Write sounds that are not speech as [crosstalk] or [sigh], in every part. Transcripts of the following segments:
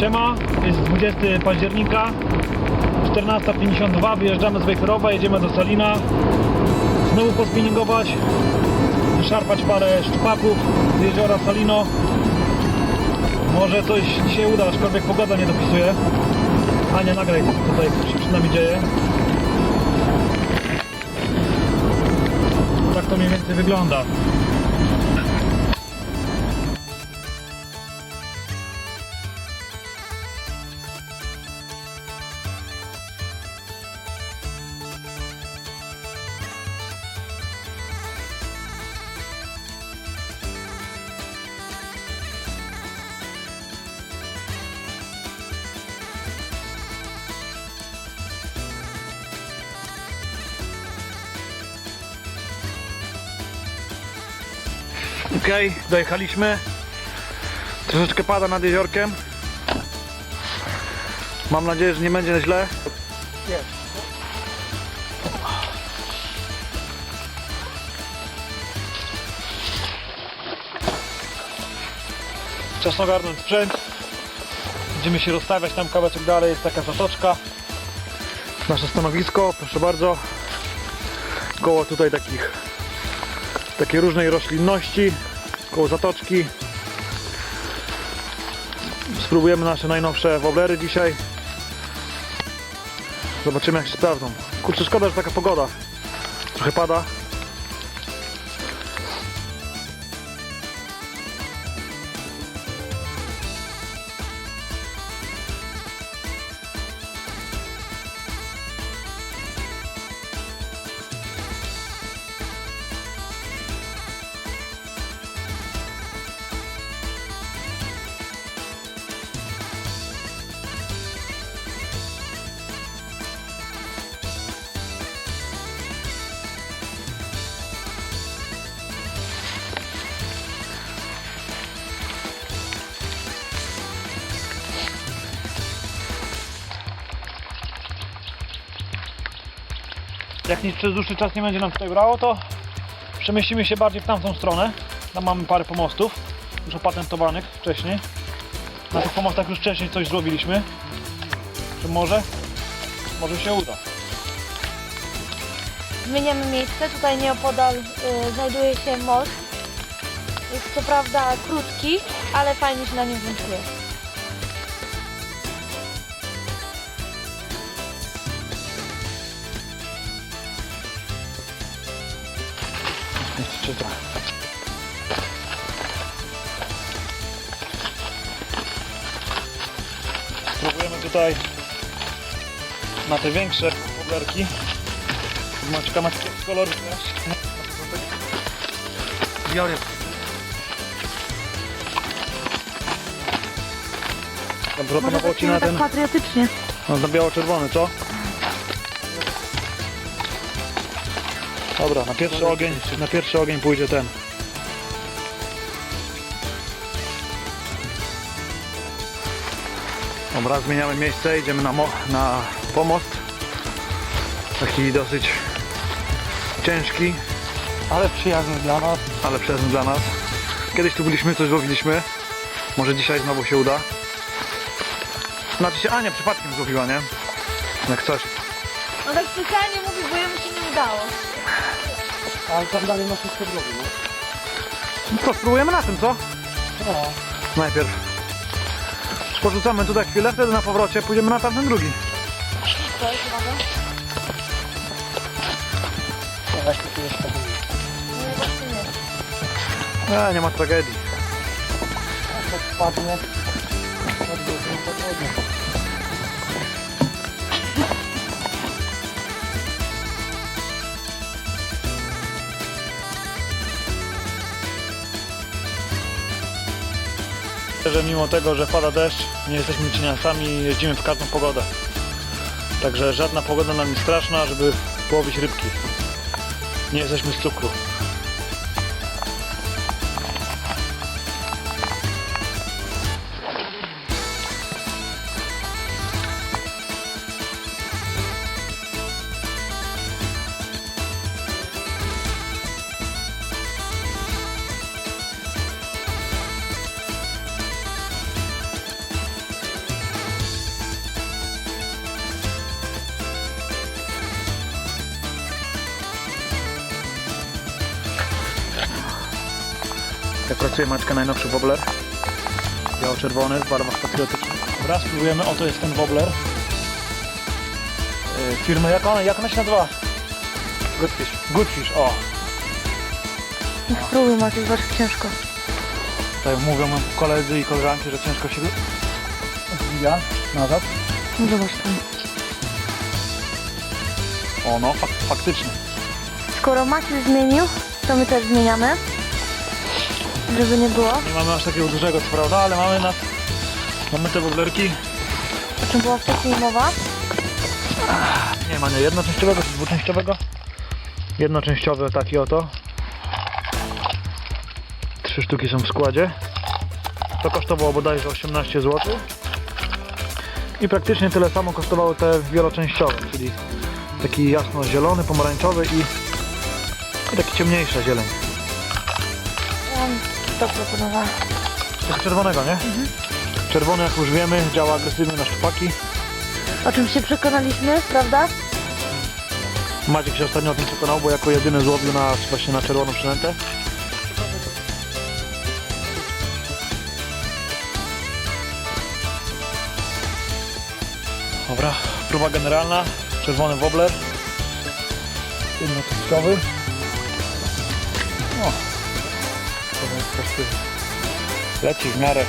Siema, jest 20 października 14.52, wyjeżdżamy z Wejherowa, jedziemy do Salina. Znowu pospinningować Szarpać parę szczupaków z jeziora Salino. Może coś dzisiaj uda, aczkolwiek pogoda nie dopisuje. Ania, nagraj co tutaj się przed nami dzieje. Tak to mniej więcej wygląda Okej, dojechaliśmy. Troszeczkę pada nad jeziorkiem. Mam nadzieję, że nie będzie źle. Czas ogarnąć sprzęt. Będziemy się rozstawiać tam kawałeczek dalej, jest taka zatoczka. Nasze stanowisko, proszę bardzo. Koło tutaj takich takiej różnej roślinności koło zatoczki. Spróbujemy nasze najnowsze woblery dzisiaj. Zobaczymy jak się sprawdzą. Kurczę szkoda, że taka pogoda. Trochę pada jak nic przez dłuższy czas nie będzie nam tutaj brało to przemieścimy się bardziej w tamtą stronę tam mamy parę pomostów już opatentowanych wcześniej na tych pomostach już wcześniej coś zrobiliśmy że może może się uda Zmieniamy miejsce. Tutaj nieopodal y, znajduje się most. Jest co prawda krótki, ale fajnie się na nim wędruje. Trochę. Spróbujemy tutaj na te większe woblerki. Maczka ma z koloru też. Biorę. Tam proponował Ci na ten, patriotycznie. no, na biało-czerwony, co? Dobra, na pierwszy ogień, na pierwszy ogień pójdzie ten. Dobra, zmieniamy miejsce, idziemy na, mo- na pomost. Taki dosyć ciężki, Ale przyjazny dla nas. ale przyjazny dla nas. Kiedyś tu byliśmy, coś złowiliśmy. Może dzisiaj znowu się uda. Znaczy się Ania przypadkiem złowiła, nie? Jak coś. No tak specjalnie mówię, bo jemu się nie udało. Ale tam dalej masz jeszcze drogi, no. No to spróbujemy na tym, co? No. Najpierw. Porzucamy tutaj chwilę, wtedy na powrocie pójdziemy na tamten drugi. To jest uwaga. Teraz tu jest. Nie, właśnie nie. E, nie ma tragedii. Jak spadnie. To że mimo tego, że pada deszcz, nie jesteśmy cieniasami i jeździmy w każdą pogodę. Także żadna pogoda nam nie straszna, żeby połowić rybki. Nie jesteśmy z cukru. Pracuje Maćka najnowszy wobler. Biało-czerwony w barwach patriotycznych. Dobra, spróbujemy. Oto jest ten wobler. Yy, Firmy, jak ona, jak ona się nazywa? Goodfish. Goodfish, o. Spróbuj Maciej, zobacz ciężko. Tutaj mówią koledzy i koleżanki, że ciężko się zbija nazad. No zobacz tam. O no, fak faktycznie. Skoro Maciej zmienił, to my też zmieniamy. Żeby nie było. Nie mamy aż takiego dużego, co prawda, ale mamy na... Mamy te woblerki. O czym była wcześniej mowa. Nie ma nie jednoczęściowego czy dwuczęściowego? Jednoczęściowy taki oto. Trzy sztuki są w składzie. To kosztowało bodajże 18 zł. I praktycznie tyle samo kosztowały te wieloczęściowe, czyli taki jasno-zielony, pomarańczowy i, i taki ciemniejsza zieleń. To proponowała. Czerwonego, nie? Czerwony, jak już wiemy, działa agresywnie na szczupaki. O czym się przekonaliśmy, prawda? Maciek się ostatnio o tym przekonał, bo jako jedyny złowił nas właśnie na czerwoną przynętę. Dobra, próba generalna. Czerwony wobler. Jednoczęściowy. Leci w miarę,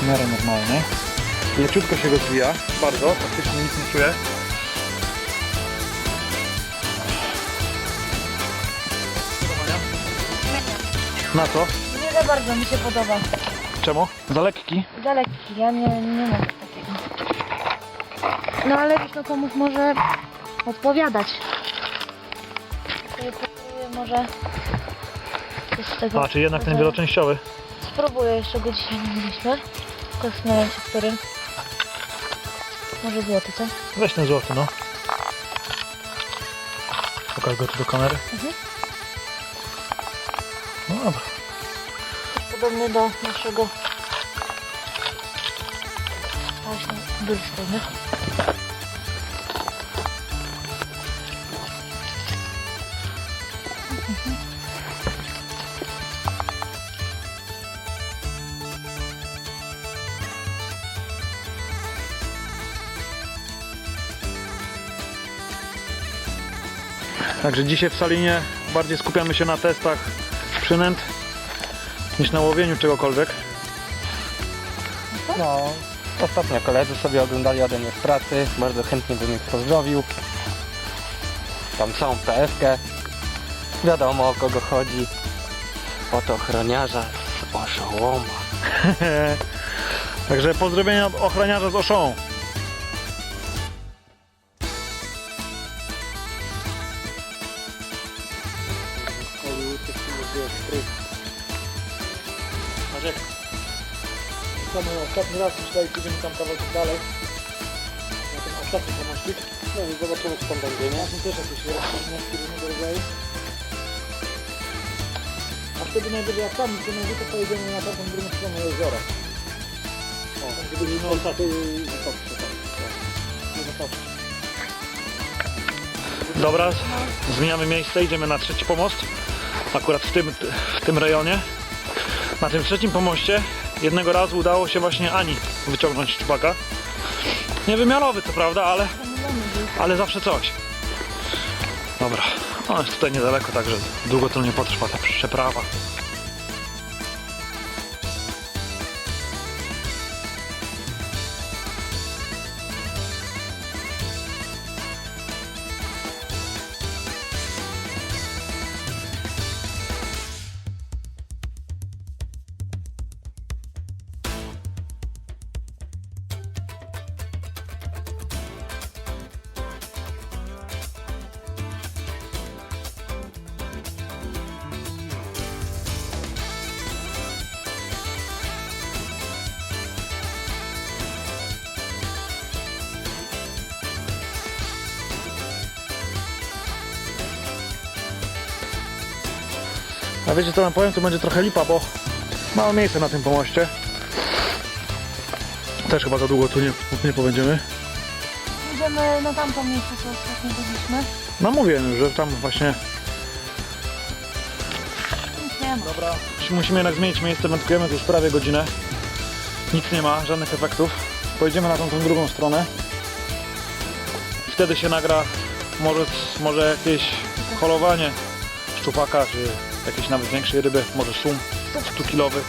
w miarę normalnie. Leciutko się go zwija, bardzo, praktycznie nic nie czuję. Na co? Nie za bardzo mi się podoba. Czemu? Za lekki. Za lekki, ja nie, nie mogę takiego. No ale wiesz, no komuś może odpowiadać. Sobie może coś z tego. A, czy jednak ten wieloczęściowy. Spróbuję, jeszcze go dzisiaj nie mieliśmy. Zastanawiam się, którym. Może złoty, co? Weź ten złoty, no. Pokaż go tu do kamery. Mhm. No dobra. Podobny do naszego taśmy bylskiej, nie? Także dzisiaj w Salinie bardziej skupiamy się na testach przynęt niż na łowieniu czegokolwiek. No, ostatnio koledzy sobie oglądali ode mnie z pracy, bardzo chętnie bym ich pozdrowił. Tam całą PF-kę. Wiadomo o kogo chodzi. Oto ochroniarza z oszołoma. [laughs] Także pozdrowienia ochroniarza z Oszą. To mój ostatni raz już tutaj pójdziemy tam kawałek dalej. Na ten ostatni pomościk. No i zobaczymy co tam będzie, nie? Są też jakieś roślinności różnego rodzaju. A wtedy najwyżej jak tam to najwyżej pojedziemy na taką drugą stronę jeziora. O, gdyby nie miał taty Dobra, zmieniamy miejsce, idziemy na trzeci pomost. Akurat w tym, w tym rejonie. Na tym trzecim pomoście jednego razu udało się właśnie Ani wyciągnąć szczupaka. Niewymiarowy co prawda, ale ale zawsze coś. Dobra, on jest tutaj niedaleko, także długo to nie potrwa ta przeprawa. Wiecie co wam powiem, tu będzie trochę lipa, bo mało miejsca na tym pomoście. Też chyba za długo tu nie, nie pobędziemy. Idziemy na tamto miejsce, co ostatnio byliśmy. No mówię, że tam właśnie Nic nie nie ma. Dobra, musimy jednak zmienić miejsce, wędkujemy tu już prawie godzinę. Nic nie ma, żadnych efektów. Pojedziemy na tą, tą drugą stronę. Wtedy się nagra może, może jakieś holowanie szczupaka, czy jakiejś nawet większej ryby, może szum 100 kilowy.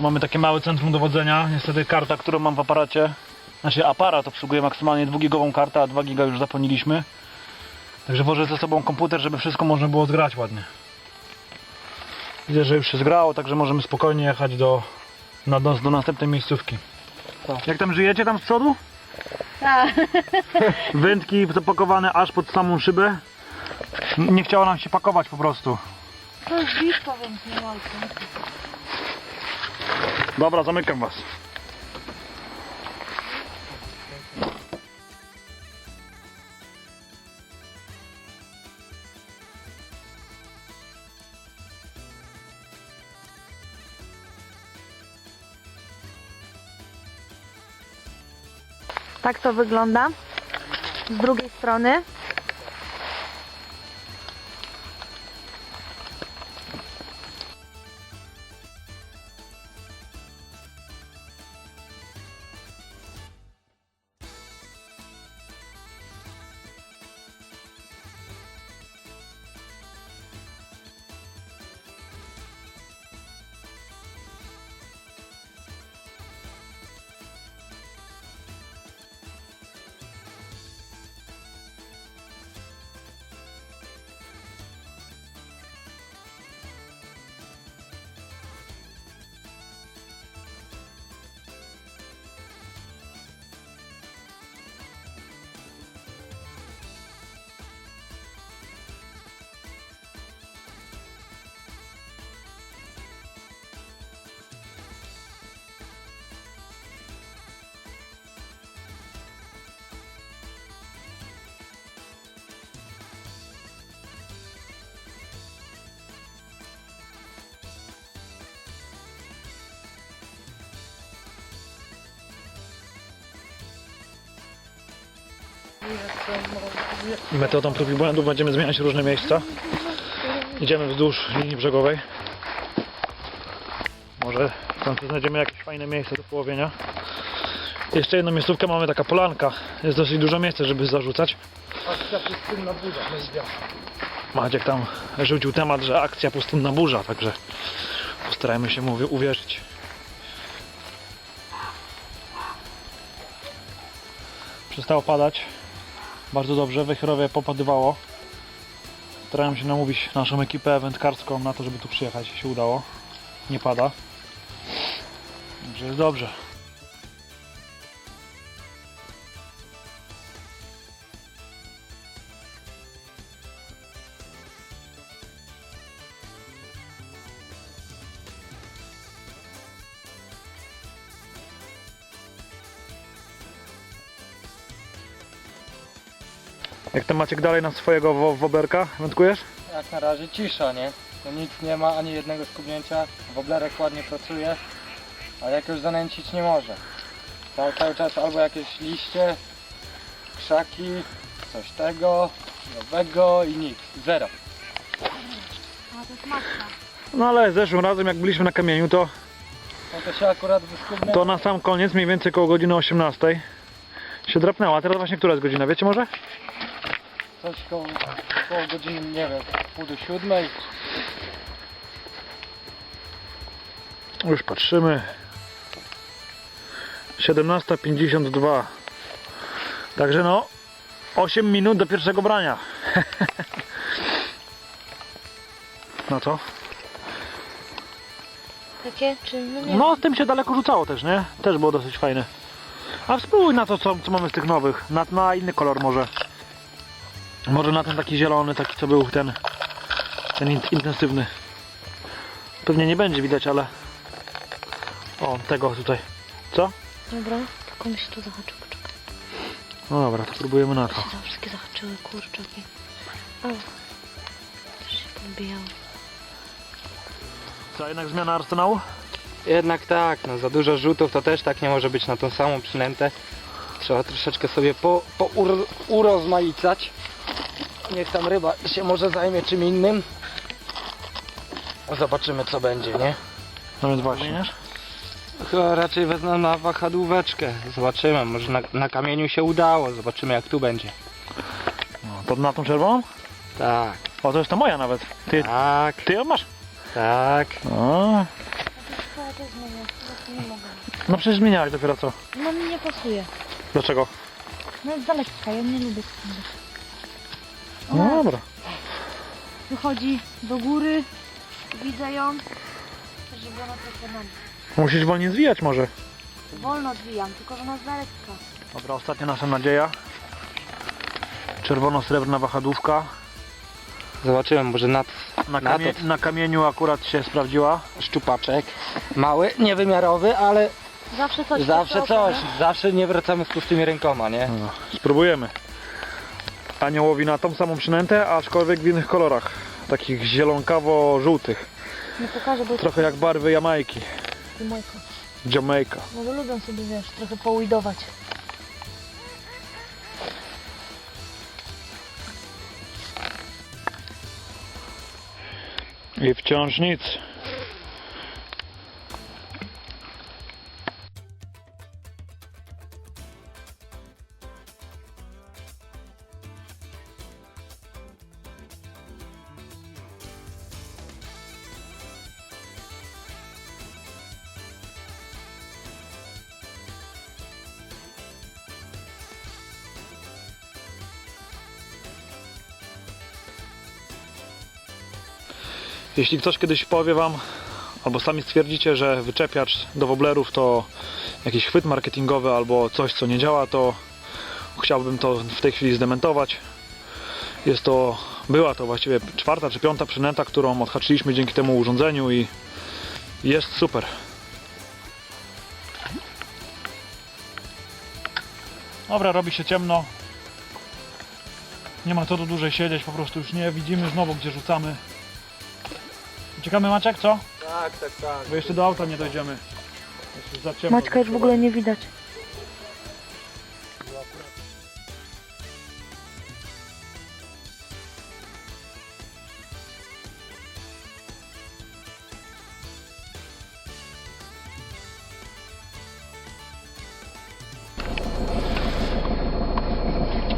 Mamy takie małe centrum dowodzenia. Niestety karta, którą mam w aparacie, znaczy aparat obsługuje maksymalnie 2-gigową kartę, a 2 giga już zapomnieliśmy. Także wożę ze sobą komputer, żeby wszystko można było zgrać ładnie. Widzę, że już się zgrało, także możemy spokojnie jechać do, na, do, do następnej miejscówki. Tak. Jak tam żyjecie tam z przodu? Tak. [laughs] Wędki zapakowane aż pod samą szybę. Nie chciało nam się pakować po prostu. To jest dziś, powiem ci, ojcu. Dobra, zamykam was. Tak to wygląda. Z drugiej strony. Metodą prób i błędów będziemy zmieniać różne miejsca. Idziemy wzdłuż linii brzegowej. Może w końcu znajdziemy jakieś fajne miejsce do połowienia. Jeszcze jedną miejscówkę mamy, taka polanka. Jest dosyć dużo miejsca, żeby zarzucać. Akcja pustynna burza, media. Maciek tam rzucił temat, że akcja pustynna burza, także postarajmy się mu uwie- uwierzyć. Przestało padać. Bardzo dobrze, Wejherowie popadywało. Starałem się namówić naszą ekipę wędkarską na to, żeby tu przyjechać. Się udało. Nie pada. Także jest dobrze. Jak tam Maciek dalej na swojego wo- woberka wędkujesz? Jak na razie cisza, nie? No nic nie ma, ani jednego skubnięcia. Woblerek ładnie pracuje, ale jakoś zanęcić nie może. Cały, cały czas albo jakieś liście, krzaki, coś tego, nowego i nic. Zero. A to jest matka. No ale zeszłym razem jak byliśmy na kamieniu to, No to się akurat to na sam koniec, mniej więcej koło godziny 18 się drapnęła. A teraz właśnie która jest godzina, wiecie może? Coś koło, koło godziny, nie wiem, pół do siódmej. Już patrzymy. 17.52 Także no 8 minut do pierwszego brania. [laughs] No co? Takie? Czy no nie? No z tym się daleko rzucało też, nie? Też było dosyć fajne. A spróbuj na to, co, co mamy z tych nowych. Na, na inny kolor może. Może na ten taki zielony, taki co był ten, ten in, intensywny. Pewnie nie będzie widać, ale... O, tego tutaj. Co? Dobra, tylko mi się tu zahaczył, poczekaj. No dobra, to próbujemy na to. Się tam wszystkie zahaczyły, kurczaki. O, też się podbijały. Co, jednak zmiana arsenału? Jednak tak, no za dużo rzutów to też tak nie może być na tą samą przynętę. Trzeba troszeczkę sobie po, po ur, urozmaicać. Niech tam ryba się może zajmie czym innym. Zobaczymy co będzie, nie? No więc właśnie. Chyba raczej wezmę na wahadłóweczkę. Zobaczymy, może na, na kamieniu się udało. Zobaczymy jak tu będzie. No, to na tą czerwoną? Tak, O, to jest ta moja nawet. Ty, tak, ty ją masz? tak. O, ja zmienię, nie mogę. no przecież zmieniałeś dopiero co. No mi nie pasuje. Dlaczego? No jest za lekka, ja nie lubię takiego. No dobra. Wychodzi do góry, widzę ją, żeby ona trochę nam Musisz wolniej zwijać może. wolno odwijam, tylko że ona jest lekka. Dobra, ostatnia nasza nadzieja. Czerwono-srebrna wahadłówka. Zobaczymy, może nad, Na, kamie- na kamieniu akurat się sprawdziła. szczupaczek. Mały, niewymiarowy, ale Zawsze coś. zawsze coś. Zawsze nie wracamy z pustymi rękoma, nie? No, spróbujemy. Anioł łowi na tą samą przynętę, aczkolwiek w innych kolorach. Takich zielonkawo-żółtych. Nie pokażę, bo Trochę jak barwy Jamajki. mojko. Jamaica. No lubią sobie, wiesz, trochę połydować. I wciąż nic. Jeśli ktoś kiedyś powie Wam, albo sami stwierdzicie, że wyczepiacz do woblerów to jakiś chwyt marketingowy albo coś, co nie działa, to chciałbym to w tej chwili zdementować. Jest to, była to właściwie czwarta czy piąta przynęta, którą odhaczyliśmy dzięki temu urządzeniu i jest super. Dobra, robi się ciemno. Nie ma co tu dłużej siedzieć, po prostu już nie widzimy znowu gdzie rzucamy. Uciekamy Maczek, co? Tak, tak, tak. Bo jeszcze do auta nie dojdziemy. Jest za ciemno. Maćka już w ogóle nie widać.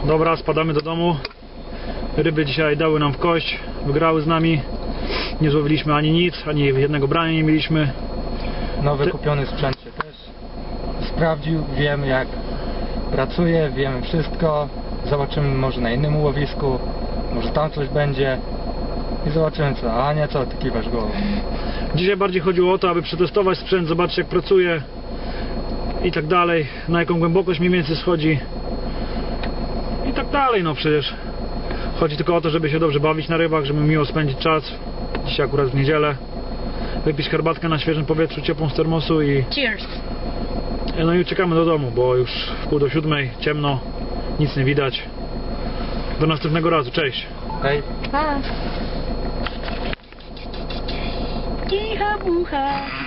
Dobra, spadamy do domu. Ryby dzisiaj dały nam w kość, wygrały z nami. Nie złowiliśmy ani nic, ani jednego brania nie mieliśmy. Nowy Ty- kupiony sprzęt się też sprawdził, wiemy jak pracuje, wiemy wszystko. Zobaczymy może na innym łowisku, może tam coś będzie i zobaczymy co. A nie co, ty kiwasz głową. Dzisiaj bardziej chodziło o to, aby przetestować sprzęt, zobaczyć jak pracuje i tak dalej, na jaką głębokość mniej więcej schodzi i tak dalej, no przecież chodzi tylko o to, żeby się dobrze bawić na rybach, żeby miło spędzić czas, dzisiaj akurat w niedzielę, wypić herbatkę na świeżym powietrzu, ciepłą z termosu i Cheers! no i uciekamy do domu, bo już w pół do siódmej, ciemno, nic nie widać. Do następnego razu, cześć! Hej. Pa! Kicha bucha!